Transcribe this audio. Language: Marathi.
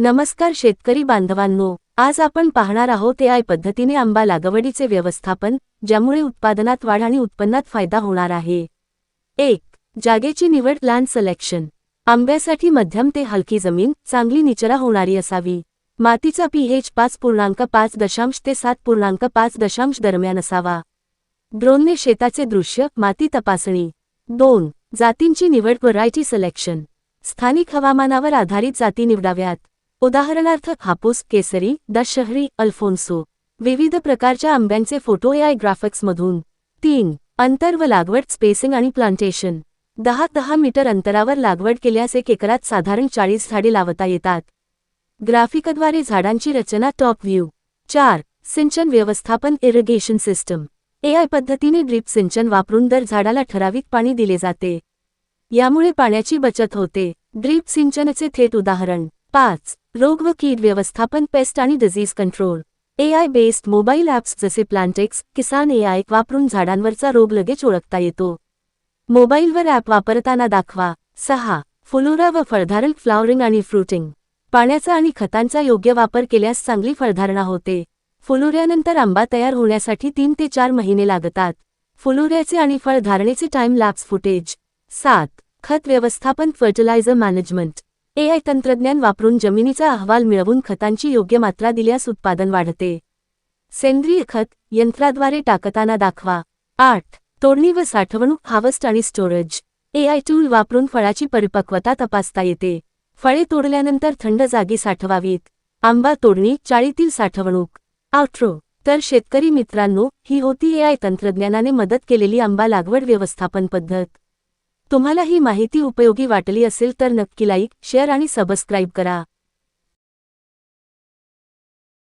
नमस्कार शेतकरी बांधवांनो आज आपण पाहणार आहोत आय पद्धतीने आंबा लागवडीचे व्यवस्थापन ज्यामुळे उत्पादनात वाढ आणि उत्पन्नात फायदा होणार आहे. एक जागेची निवड लँड सिलेक्शन आंब्यासाठी मध्यम ते हलकी जमीन चांगली निचरा होणारी असावी. मातीचा पीएच पाच पूर्णांक पाच दशांश ते सात पूर्णांक पाच दशांश दरम्यान असावा. ड्रोनने शेताचे दृश्य माती तपासणी. दोन जातींची निवड व्हरायटी सिलेक्शन स्थानिक हवामानावर आधारित जाती निवडाव्यात. उदाहरणार्थ हापूस केसरी दशहरी अल्फोन्सो. विविध प्रकारच्या आंब्यांचे फोटो या ग्राफिक्समधून. तीन अंतर व लागवड स्पेसिंग आणि प्लांटेशन. दहा दहा मीटर अंतरावर लागवड केल्यास एक एकरात साधारण चाळीस झाडे लावता येतात. ग्राफिकद्वारे झाडांची रचना टॉप व्ह्यू. चार सिंचन व्यवस्थापन इरिगेशन सिस्टम. एआय पद्धतीने ड्रीप सिंचन वापरून दर झाडाला ठराविक पाणी दिले जाते. यामुळे पाण्याची बचत होते. ड्रीप सिंचनचे थेट उदाहरण. पाच रोग व कीड व्यवस्थापन पेस्ट आणि disease control AI based mobile apps जसे प्लांटेक्स किसान एआय वापरून झाडांवरचा रोग लगेच ओळखता येतो. मोबाईलवर ॲप वापरताना दाखवा. सहा. फुलोरा व फळधारण फ्लावरिंग आणि फ्रुटिंग पाण्याचा आणि खतांचा योग्य वापर केल्यास चांगली फळधारणा होते. फुलोऱ्यानंतर आंबा तयार होण्यासाठी तीन ते चार महिने लागतात. फुलोऱ्याचे आणि फळधारणेचे टाइम लॅप्स फुटेज सात. खत व्यवस्थापन फर्टिलायझर मॅनेजमेंट एआय तंत्रज्ञान वापरून जमिनीचा अहवाल मिळवून खतांची योग्य मात्रा दिल्यास उत्पादन वाढते. सेंद्रिय खत यंत्राद्वारे टाकताना दाखवा. आठ. तोडणी व साठवणूक हावस्ट आणि स्टोरेज. एआय टूल वापरून फळाची परिपक्वता तपासता येते. फळे तोडल्यानंतर थंड जागी साठवावीत. आंबा तोडणी चाळीतील साठवणूक. आउट्रो तर शेतकरी मित्रांनो ही होती एआय तंत्रज्ञानाने मदत केलेली आंबा लागवड व्यवस्थापन पद्धत. तुम्हाला ही माहिती उपयोगी वाटली असेल तर नक्की लाईक शेअर आणि सबस्क्राईब करा.